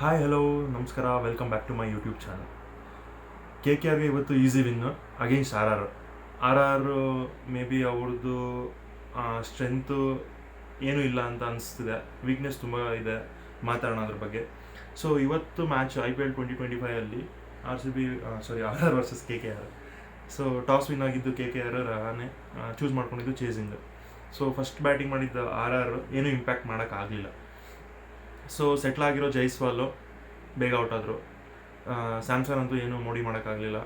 Hi hello ನಮಸ್ಕಾರ welcome back to my YouTube channel K K ಆರ್ಗೆ ಇವತ್ತು easy win against R R R R maybe ಅವ್ರದ್ದು strength ಏನೂ ಇಲ್ಲ ಅಂತ ಅನಿಸ್ತಿದೆ. ವೀಕ್ನೆಸ್ ತುಂಬ ಇದೆ, ಮಾತಾಡೋಣ ಅದ್ರ ಬಗ್ಗೆ. ಸೊ ಇವತ್ತು match I P L twenty twenty ಫೈವಲ್ಲಿ R C B sorry R R versus K K R so toss win ಆಗಿದ್ದು K K R Rahane choose ಮಾಡ್ಕೊಂಡಿದ್ದು ಚೇಸಿಂಗ್ ಸೊ ಫಸ್ಟ್ ಬ್ಯಾಟಿಂಗ್ ಮಾಡಿದ್ದ ಆರ್ ಆರ್ ಏನೂ ಇಂಪ್ಯಾಕ್ಟ್ ಮಾಡೋಕ್ಕಾಗಲಿಲ್ಲ. So settle ಆಗಿರೋ ಜೈಸ್ವಾಲು ಬೇಗ out ಆದರು. Samsung ಅಂತೂ ಏನೂ ಮೋಡಿ ಮಾಡೋಕ್ಕಾಗಲಿಲ್ಲ.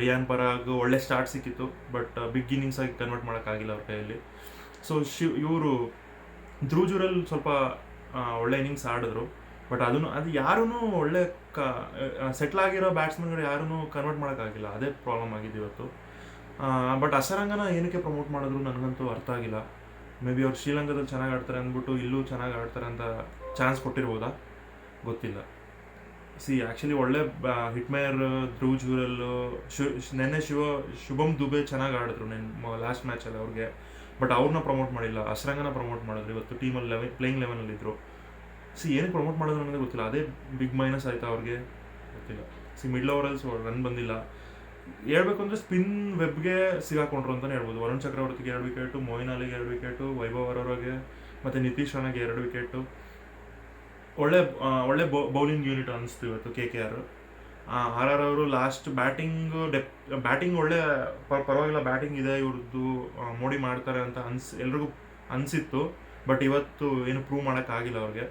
ರಿಯಾನ್ ಪರಾಗ್ ಒಳ್ಳೆ ಸ್ಟಾರ್ಟ್ ಸಿಕ್ಕಿತ್ತು ಬಟ್ ಬಿಗ್ ಇನ್ನಿಂಗ್ಸ್ ಆಗಿ ಕನ್ವರ್ಟ್ ಮಾಡೋಕ್ಕಾಗಿಲ್ಲ ಅವ್ರ ಕೈಯಲ್ಲಿ. ಸೊ ಶಿವ್ ಇವರು ಧ್ರುಜೂರಲ್ಲಿ ಸ್ವಲ್ಪ ಒಳ್ಳೆ ಇನ್ನಿಂಗ್ಸ್ ಆಡಿದ್ರು ಬಟ್ ಅದನ್ನು, ಅದು ಯಾರೂ ಒಳ್ಳೆ ಕ ಸೆಟ್ಲ್ ಆಗಿರೋ ಬ್ಯಾಟ್ಸ್ಮನ್ಗಳು ಯಾರೂ ಕನ್ವರ್ಟ್ ಮಾಡೋಕ್ಕಾಗಿಲ್ಲ. ಅದೇ ಪ್ರಾಬ್ಲಮ್ ಆಗಿದೆ ಇವತ್ತು. ಬಟ್ ಅಸರಂಗನ ಏನಕ್ಕೆ ಪ್ರಮೋಟ್ ಮಾಡಿದ್ರು ನನಗಂತೂ ಅರ್ಥ ಆಗಿಲ್ಲ. ಮೇ ಬಿ ಅವ್ರು ಶ್ರೀಲಂಕಾದಲ್ಲಿ ಚೆನ್ನಾಗಿ ಆಡ್ತಾರೆ ಅಂದ್ಬಿಟ್ಟು ಇಲ್ಲೂ ಚೆನ್ನಾಗಿ ಆಡ್ತಾರೆ ಅಂತ ಚಾನ್ಸ್ ಕೊಟ್ಟಿರ್ಬೋದಾ? ಗೊತ್ತಿಲ್ಲ. ಸಿ ಆ್ಯಕ್ಚುಲಿ ಒಳ್ಳೆ ಹಿಟ್ಮೇಯರ್ ಧ್ರುವ್ ಜೂರಲ್ಲು ಶು, ನೆನ್ನೆ ಶಿವ ಶುಭಮ್ ದುಬೆ ಚೆನ್ನಾಗಿ ಆಡಿದ್ರು ನೆನ್ ಲಾಸ್ಟ್ ಮ್ಯಾಚಲ್ಲಿ ಅವ್ರಿಗೆ. ಬಟ್ ಅವ್ರನ್ನ ಪ್ರಮೋಟ್ ಮಾಡಿಲ್ಲ. ಅಸರಂಗನ ಪ್ರಮೋಟ್ ಮಾಡಿದ್ರು. ಇವತ್ತು ಟೀಮಲ್ಲಿ ಲೆವೆನ್ ಪ್ಲೇಯಿಂಗ್ ಲೆವೆನಲ್ಲಿ ಇದ್ದರು ಸಿ ಏನಕ್ಕೆ ಪ್ರಮೋಟ್ ಮಾಡಿದ್ರು ಅನ್ನೋದು ಗೊತ್ತಿಲ್ಲ. ಅದೇ ಬಿಗ್ ಮೈನಸ್ ಆಯಿತಾ ಅವ್ರಿಗೆ? ಗೊತ್ತಿಲ್ಲ. ಸಿ ಮಿಡ್ಲ್ ಓವರಲ್ಲಿ ರನ್ ಬಂದಿಲ್ಲ. ಹೇಳ್ಬೇಕು ಅಂದ್ರೆ ಸ್ಪಿನ್ ವೆಬ್ಗೆ ಸಿಗಾಕೊಂಡ್ರು ಅಂತಲೇ ಹೇಳ್ಬೋದು. ವರುಣ್ ಚಕ್ರವರ್ತಿಗೆ ಎರಡು ವಿಕೆಟು ಮೊಯಿನ್ ಅಲಿಗೆ ಎರಡು ವಿಕೆಟು ವೈಭವ್ ಅರೋರಾಗೆ ಮತ್ತು ನಿತೀಶ್ ರಾಣಾಗೆ ಎರಡು ವಿಕೆಟು ಒಳ್ಳೆ ಒಳ್ಳೆ ಬೌಲಿಂಗ್ ಯೂನಿಟ್ ಅನಿಸ್ತು ಇವತ್ತು K K R R R ಅವರು ಲಾಸ್ಟ್ ಬ್ಯಾಟಿಂಗ್ ಡೆಪ್ ಬ್ಯಾಟಿಂಗ್ ಒಳ್ಳೆ ಪರವಾಗಿಲ್ಲ ಬ್ಯಾಟಿಂಗ್ ಇದೆ ಇವ್ರದ್ದು ಮೋಡಿ ಮಾಡ್ತಾರೆ ಅಂತ ಅನ್ಸ್, ಎಲ್ರಿಗೂ ಅನಿಸಿತ್ತು. ಬಟ್ ಇವತ್ತು ಏನು ಪ್ರೂವ್ ಮಾಡೋಕ್ಕಾಗಿಲ್ಲ ಅವ್ರಿಗೆ.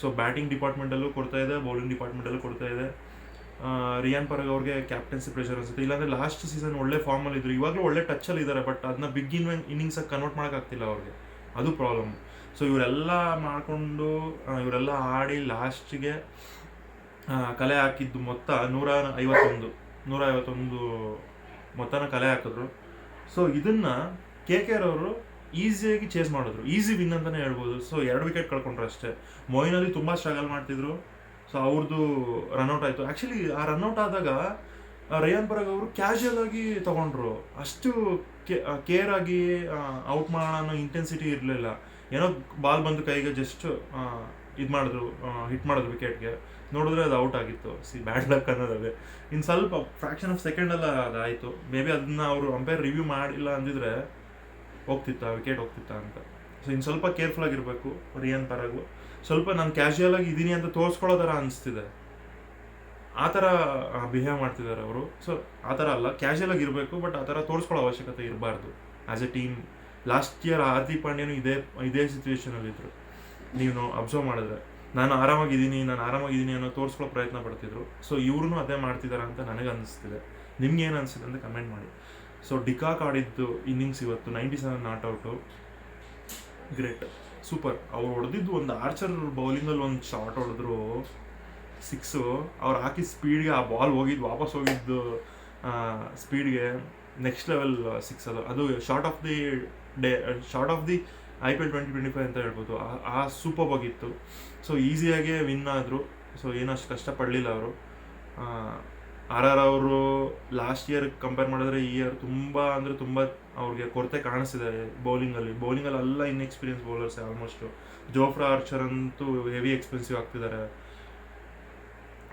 ಸೊ ಬ್ಯಾಟಿಂಗ್ ಡಿಪಾರ್ಟ್ಮೆಂಟಲ್ಲೂ ಕೊಡ್ತಾ ಇದೆ ಬೌಲಿಂಗ್ ಡಿಪಾರ್ಟ್ಮೆಂಟಲ್ಲೂ ಕೊಡ್ತಾ ಇದೆ. ರಿಯಾನ್ ಪರಗ್ ಅವ್ರಿಗೆ ಕ್ಯಾಪ್ಟನ್ಸಿ ಪ್ರೆಷರ್ ಅನ್ಸುತ್ತೆ. ಇಲ್ಲಾಂದ್ರೆ ಲಾಸ್ಟ್ ಸೀಸನ್ ಒಳ್ಳೆ ಫಾರ್ಮಲ್ಲಿ ಇದ್ರು. ಇವಾಗಲೂ ಒಳ್ಳೆ ಟಚ್ಚಲ್ಲಿ ಇದ್ದಾರೆ ಬಟ್ ಅದನ್ನ ಬಿಗ್ ಇನ್ ಇನ್ನಿಂಗ್ಸಾಗಿ ಕನ್ವರ್ಟ್ ಮಾಡೋಕ್ಕಾಗ್ತಿಲ್ಲ ಅವ್ರಿಗೆ. ಅದು ಪ್ರಾಬ್ಲಮ್ ಸೊ ಇವರೆಲ್ಲ ಮಾಡಿಕೊಂಡು ಇವರೆಲ್ಲ ಆಡಿ ಲಾಸ್ಟಿಗೆ ಕಲೆ ಹಾಕಿದ್ದು ಮೊತ್ತ ನೂರ ಐವತ್ತೊಂದು. ನೂರ ಐವತ್ತೊಂದು ಮೊತ್ತನ ಕಲೆ ಹಾಕಿದ್ರು. ಸೊ ಇದನ್ನ ಕೆ ಕೆ ಆರ್ ಅವರು ಈಸಿಯಾಗಿ ಚೇಸ್ ಮಾಡಿದ್ರು. ಈಸಿ ವಿನ್ ಅಂತಲೇ ಹೇಳ್ಬೋದು. ಸೊ ಎರಡು ವಿಕೆಟ್ ಕಳ್ಕೊಂಡ್ರು ಅಷ್ಟೇ. ಮೊಯ್ನಲ್ಲಿ ತುಂಬ ಸ್ಟ್ರಗಲ್ ಮಾಡ್ತಿದ್ರು. ಸೊ ಅವ್ರದ್ದು ರನ್ಔಟ್ ಆಯಿತು. ಆ್ಯಕ್ಚುಲಿ ಆ ರನ್ಔಟ್ ಆದಾಗ ರಯಾನ್ ಪರಾಗ್ ಅವರು ಕ್ಯಾಶುಯಲ್ ಆಗಿ ತಗೊಂಡ್ರು. ಅಷ್ಟು ಕೇರ್ ಆಗಿ ಔಟ್ ಮಾಡೋಣ ಅನ್ನೋ ಇಂಟೆನ್ಸಿಟಿ ಇರಲಿಲ್ಲ. ಏನೋ ಬಾಲ್ ಬಂದು ಕೈಗೆ ಜಸ್ಟ್ ಇದು ಮಾಡಿದ್ರು ಹಿಟ್ ಮಾಡಿದ್ರು ವಿಕೆಟ್ಗೆ ನೋಡಿದ್ರೆ ಅದು ಔಟ್ ಆಗಿತ್ತು. ಸಿ ಬ್ಯಾಡ್ ಲಕ್ ಅನ್ನೋದು ಅದೇ. ಇನ್ನು ಸ್ವಲ್ಪ ಫ್ರ್ಯಾಕ್ಷನ್ ಆಫ್ ಸೆಕೆಂಡಲ್ಲ ಅದಾಯಿತು ಮೇ ಬಿ ಅದನ್ನ ಅವರು ಅಂಪೈರ್ ರಿವ್ಯೂ ಮಾಡಿಲ್ಲ ಅಂದಿದ್ರೆ ಹೋಗ್ತಿತ್ತ ವಿಕೆಟ್ ಹೋಗ್ತಿತ್ತ ಅಂತ. ಸೊ ಇನ್ನು ಸ್ವಲ್ಪ ಕೇರ್ಫುಲ್ ಆಗಿರಬೇಕು ರಿಯನ್ ಪರಾಗು ಸ್ವಲ್ಪ ನಾನು ಕ್ಯಾಶುಯಲ್ ಆಗಿ ಇದ್ದೀನಿ ಅಂತ ತೋರಿಸ್ಕೊಳ್ಳೋ ಥರ ಅನಿಸ್ತಿದೆ. ಆ ಥರ ಬಿಹೇವ್ ಮಾಡ್ತಿದ್ದಾರೆ ಅವರು. ಸೊ ಆ ಥರ ಅಲ್ಲ. ಕ್ಯಾಶುಯಲ್ ಆಗಿ ಇರಬೇಕು ಬಟ್ ಆ ಥರ ತೋರಿಸ್ಕೊಳ್ಳೋ ಅವಶ್ಯಕತೆ ಇರಬಾರ್ದು. As a team last year Hardik ಪಾಂಡ್ಯನು ಇದೇ ಇದೇ ಸಿಚುವೇಶನಲ್ಲಿದ್ದರು ನೀವು ಅಬ್ಸರ್ವ್ ಮಾಡಿದ್ರೆ. ನಾನು ಆರಾಮಾಗಿದ್ದೀನಿ ನಾನು ಆರಾಮಾಗಿದ್ದೀನಿ ಅನ್ನೋ ತೋರಿಸ್ಕೊಳ್ಳೋ ಪ್ರಯತ್ನ ಪಡ್ತಿದ್ರು. ಸೊ ಇವ್ರೂ ಅದೇ ಮಾಡ್ತಿದ್ದಾರೆ ಅಂತ ನನಗೆ ಅನಿಸ್ತಿದೆ. ನಿಮ್ಗೆ ಏನು ಅನಿಸ್ತಿದೆ ಅಂತ ಕಮೆಂಟ್ ಮಾಡಿ. ಸೊ ಡಿಕಾಕ್ ಆಡಿದ್ದು ಇನ್ನಿಂಗ್ಸ್ ಇವತ್ತು ninety seven not out. Great super ಅವ್ರು ಹೊಡೆದಿದ್ದು ಒಂದು ಆರ್ಚರ್ ಬೌಲಿಂಗಲ್ಲಿ ಒಂದು ಶಾಟ್ ಹೊಡೆದ್ರು. ಸಿಕ್ಸು ಅವ್ರು ಹಾಕಿ ಸ್ಪೀಡ್ಗೆ ಆ ಬಾಲ್ ಹೋಗಿದ್ದು ವಾಪಸ್ ಹೋಗಿದ್ದು ಸ್ಪೀಡ್ಗೆ ನೆಕ್ಸ್ಟ್ ಲೆವೆಲ್ ಸಿಕ್ಸ್ ಅದು. ಅದು short of the day short of the I P L twenty twenty five ಅಂತ ಹೇಳ್ಬೋದು. ಆ- ಸೂಪರ್ ಆಗಿತ್ತು. ಸೊ ಈಸಿಯಾಗೆ ವಿನ್ ಆದರು. ಸೊ ಏನಷ್ಟು ಕಷ್ಟಪಡಲಿಲ್ಲ ಅವರು. ಆರ್ ಆರ್ ಅವರು ಲಾಸ್ಟ್ ಇಯರ್ ಕಂಪೇರ್ ಮಾಡಿದ್ರೆ ಈ ಇಯರ್ ತುಂಬ ಅಂದರೆ ತುಂಬ ಅವ್ರಿಗೆ ಕೊರತೆ ಕಾಣಿಸ್ತಿದೆ ಬೌಲಿಂಗಲ್ಲಿ ಬೌಲಿಂಗಲ್ಲಿ ಎಲ್ಲ inexperience bowlers almost Jofra Archer ಅಂತೂ ಹೆವಿ ಎಕ್ಸ್ಪೆನ್ಸಿವ್ ಆಗ್ತಿದ್ದಾರೆ.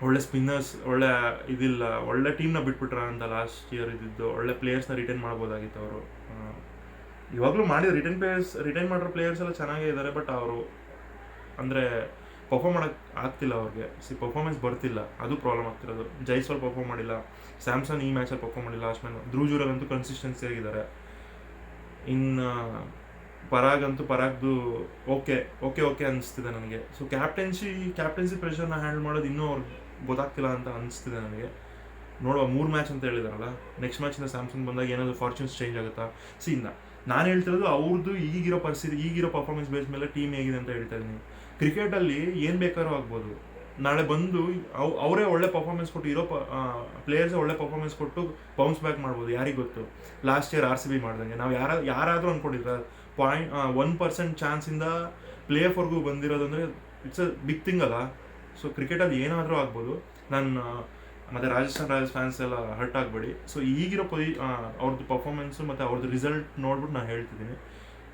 ಒಳ್ಳೆ ಸ್ಪಿನ್ನರ್ಸ್ ಒಳ್ಳೆ ಇದಿಲ್ಲ, ಒಳ್ಳೆ ಟೀಮ್ನ ಬಿಟ್ಬಿಟ್ರ ಅಂತ ಲಾಸ್ಟ್ ಇಯರ್ ಇದ್ದಿದ್ದು. ಒಳ್ಳೆ ಪ್ಲೇಯರ್ಸ್ನ ರಿಟೈನ್ ಮಾಡ್ಬೋದಾಗಿತ್ತು ಅವರು. ಇವಾಗಲೂ ಮಾಡಿದ ರಿಟರ್ನ್ ಪ್ಲೇಯರ್ಸ್ ರಿಟೈನ್ ಮಾಡಿರೋ ಪ್ಲೇಯರ್ಸ್ ಎಲ್ಲ ಚೆನ್ನಾಗೇ ಇದ್ದಾರೆ ಬಟ್ ಅವರು ಅಂದರೆ ಪರ್ಫಾರ್ಮ್ ಮಾಡೋಕ್ಕೆ ಆಗ್ತಿಲ್ಲ ಅವ್ರಿಗೆ. ಸಿ ಪರ್ಫಾರ್ಮೆನ್ಸ್ ಬರ್ತಿಲ್ಲ. ಅದು ಪ್ರಾಬ್ಲಮ್ ಆಗ್ತಿರೋದು. ಜೈಸ್ವಾಲ್ ಪರ್ಫಾರ್ಮ್ ಮಾಡಿಲ್ಲ. ಸ್ಯಾಮ್ಸನ್ ಈ ಮ್ಯಾಚಲ್ಲಿ ಪರ್ಫಾರ್ಮ್ ಮಾಡಿಲ್ಲ. ಲಾಸ್ಟ್ ಮ್ಯಾನ್ ಕನ್ಸಿಸ್ಟೆನ್ಸಿ ಆಗಿದ್ದಾರೆ. ಇನ್ನು, ಪರಾಗ್ ಅಂತೂ ಪರಾಗ್ದು ಓಕೆ ಓಕೆ ಓಕೆ ಅನಿಸ್ತಿದೆ ನನಗೆ. ಸೊ ಕ್ಯಾಪ್ಟೆನ್ಸಿ ಕ್ಯಾಪ್ಟೆನ್ಸಿ ಪ್ರೆಷರ್ನ ಹ್ಯಾಂಡಲ್ ಮಾಡೋದು ಇನ್ನೂ ಅವ್ರಿಗೆ ಗೊತ್ತಾಗ್ತಿಲ್ಲ ಅಂತ ಅನಿಸ್ತಿದೆ ನನಗೆ. ನೋಡುವ, ಮೂರು ಮ್ಯಾಚ್ ಅಂತ ಹೇಳಿದಾರಲ್ಲ. ನೆಕ್ಸ್ಟ್ ಮ್ಯಾಚಿಂದ ಸ್ಯಾಮ್ಸಂಗ್ ಬಂದಾಗ ಏನಾದರೂ ಫಾರ್ಚೂನ್ಸ್ ಚೇಂಜ್ ಆಗುತ್ತಾ? ಸಿ ಇನ್ನ, ನಾನು ಹೇಳ್ತಿರೋದು ಅವ್ರದ್ದು ಈಗಿರೋ ಪರಿಸ್ಥಿತಿ, ಈಗಿರೋ ಪರ್ಫಾರ್ಮೆನ್ಸ್ ಬೇಸ್ ಮೇಲೆ ಟೀಮ್ ಹೇಗಿದೆ ಅಂತ ಹೇಳ್ತಾ ಇದ್ದೀನಿ. ಕ್ರಿಕೆಟಲ್ಲಿ ಏನು ಬೇಕಾದ್ರೂ ಆಗ್ಬೋದು. ನಾಳೆ ಬಂದು ಅವ್, ಅವರೇ ಒಳ್ಳೆ ಪರ್ಫಾರ್ಮೆನ್ಸ್ ಕೊಟ್ಟು, ಇರೋ ಪ್ಲೇಯರ್ಸೇ ಒಳ್ಳೆ ಪರ್ಫಾರ್ಮೆನ್ಸ್ ಕೊಟ್ಟು ಬೌನ್ಸ್ ಬ್ಯಾಕ್ ಮಾಡ್ಬೋದು, ಯಾರಿಗೆ ಗೊತ್ತು? Last year R C B ಮಾಡ್ದಂಗೆ. ನಾವು ಯಾರ, ಯಾರಾದರೂ ಅಂದ್ಕೊಂಡಿದ್ರೆ ಪಾಯಿಂಟ್ ಒನ್ ಪರ್ಸೆಂಟ್ ಚಾನ್ಸಿಂದ ಪ್ಲೇ ಬಂದಿರೋದು ಅಂದರೆ ಇಟ್ಸ್ ಅ ಬಿಗ್ ಥಿಂಗ್ ಅಲ್ಲ? ಸೊ ಕ್ರಿಕೆಟಲ್ಲಿ ಏನಾದರೂ ಆಗ್ಬೋದು. ನಾನು ಮತ್ತು ರಾಜಸ್ಥಾನ್ ರಾಯಲ್ಸ್ ಫ್ಯಾನ್ಸ್ ಎಲ್ಲ ಹರ್ಟ್ ಆಗಬೇಡಿ. ಸೊ ಈಗಿರೋ ಪೊಸಿ ಅವ್ರದ್ದು ಪರ್ಫಾರ್ಮೆನ್ಸು ಮತ್ತು ಅವ್ರದ್ದು ರಿಸಲ್ಟ್ ನೋಡ್ಬಿಟ್ಟು ನಾನು ಹೇಳ್ತಿದ್ದೀನಿ.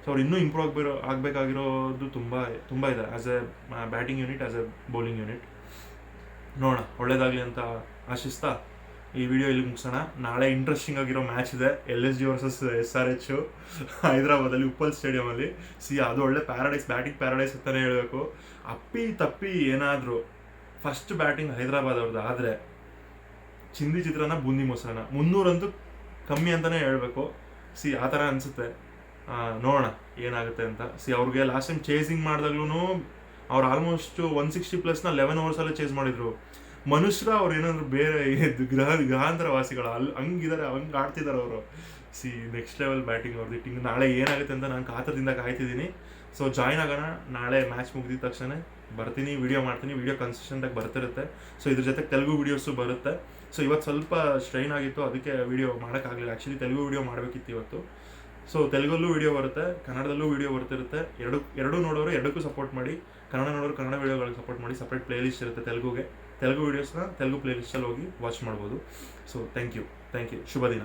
ಸೊ ಅವ್ರು ಇನ್ನೂ ಇಂಪ್ರೂವ್ ಆಗಬೇರೋ ಆಗಬೇಕಾಗಿರೋದು ತುಂಬ ತುಂಬ ಇದೆ as a batting unit as a bowling unit ನೋಡೋಣ, ಒಳ್ಳೇದಾಗಲಿ ಅಂತ ಆಶಿಸ್ತಾ ಈ ವಿಡಿಯೋ ಇಲ್ಲಿ ಮುಗಿಸೋಣ. ನಾಳೆ ಇಂಟ್ರೆಸ್ಟಿಂಗ್ ಆಗಿರೋ ಮ್ಯಾಚ್ ಇದೆ. L S G versus S R H ಹೈದರಾಬಾದಲ್ಲಿ Uppal ಸ್ಟೇಡಿಯಮಲ್ಲಿ ಸಿ ಅದು ಒಳ್ಳೆ ಪ್ಯಾರಡೈಸ್ ಬ್ಯಾಟಿಂಗ್ ಪ್ಯಾರಡೈಸ್ ಅಂತಲೇ ಹೇಳಬೇಕು. ಅಪ್ಪಿ ತಪ್ಪಿ ಏನಾದರೂ ಫಸ್ಟ್ ಬ್ಯಾಟಿಂಗ್ ಹೈದರಾಬಾದ್ ಅವ್ರದ್ದು ಆದರೆ ಚಿಂದಿ ಚಿತ್ರನ ಬೂಂದಿ ಮೊಸರನ್ನ. ಮುನ್ನೂರಂತೂ ಕಮ್ಮಿ ಅಂತಲೇ ಹೇಳಬೇಕು. ಸಿ ಆ ಥರ ಅನಿಸುತ್ತೆ. ನೋಡೋಣ ಏನಾಗುತ್ತೆ ಅಂತ. ಸಿ ಅವ್ರಿಗೆ ಲಾಸ್ಟ್ ಟೈಮ್ ಚೇಸಿಂಗ್ ಮಾಡಿದಾಗ್ಲೂ ಅವ್ರು ಆಲ್ಮೋಸ್ಟ್ ಒನ್ ಸಿಕ್ಸ್ಟಿ ಪ್ಲಸ್ನ ಲೆವೆನ್ ಅವರ್ಸಲ್ಲೇ ಚೇಸ್ ಮಾಡಿದರು. ಮನುಷ್ಯರ ಅವ್ರು ಏನಾದ್ರು ಬೇರೆ ಗ್ರಹ ಗ್ರಹಾಂತರ ವಾಸಿಗಳು ಅಲ್ಲಿ ಹಂಗಿದ್ದಾರೆ ಹಂಗೆ ಆಡ್ತಿದ್ದಾರೆ ಅವರು. ಸಿ ನೆಕ್ಸ್ಟ್ ಲೆವೆಲ್ ಬ್ಯಾಟಿಂಗ್ ಅವ್ರದ್ದು ಇಟ್ಟಿಂಗ್ ನಾಳೆ ಏನಾಗುತ್ತೆ ಅಂತ ನಾನು ಕಾತರದಿಂದ ಕಾಯ್ತಿದ್ದೀನಿ. ಸೊ ಜಾಯ್ನ್ ಆಗೋಣ. ನಾಳೆ ಮ್ಯಾಚ್ ಮುಗಿದಿದ ತಕ್ಷಣ ಬರ್ತೀನಿ ವಿಡಿಯೋ ಮಾಡ್ತೀನಿ. ವಿಡಿಯೋ ಕನ್ಸಿಸ್ಟೆಂಟಾಗಿ ಬರ್ತಿರುತ್ತೆ. ಸೊ ಇದ್ರ ಜೊತೆ ತೆಲುಗು ವೀಡಿಯೋಸು ಬರುತ್ತೆ. ಸೊ ಇವತ್ತು ಸ್ವಲ್ಪ ಸ್ಟ್ರೈನ್ ಆಗಿತ್ತು, ಅದಕ್ಕೆ ವಿಡಿಯೋ ಮಾಡೋಕ್ಕಾಗಲಿಲ್ಲ ಆ್ಯಕ್ಚುಲಿ ತೆಲುಗು ವೀಡಿಯೋ ಮಾಡಬೇಕಿತ್ತು ಇವತ್ತು. ಸೊ ತೆಲುಗಲ್ಲೂ ವಿಡಿಯೋ ಬರುತ್ತೆ, ಕನ್ನಡದಲ್ಲೂ ವಿಡಿಯೋ ಬರ್ತಿರುತ್ತೆ. ಎರಡು, ಎರಡೂ ನೋಡೋರು ಎರಡಕ್ಕೂ ಸಪೋರ್ಟ್ ಮಾಡಿ, ಕನ್ನಡ ನೋಡೋರು ಕನ್ನಡ ವಿಡಿಯೋಗಳಿಗೆ ಸಪೋರ್ಟ್ ಮಾಡಿ ಸಪ್ರೇಟ್ ಪ್ಲೇಲಿಸ್ಟ್ ಇರುತ್ತೆ ತೆಲುಗುಗೆ. ತೆಲುಗು ವೀಡಿಯೋಸ್ನ ತೆಲುಗು ಪ್ಲೇಲಿಸ್ಟಲ್ಲಿ ಹೋಗಿ ವಾಚ್ ಮಾಡ್ಬೋದು. So thank you thank you ಶುಭ ದಿನ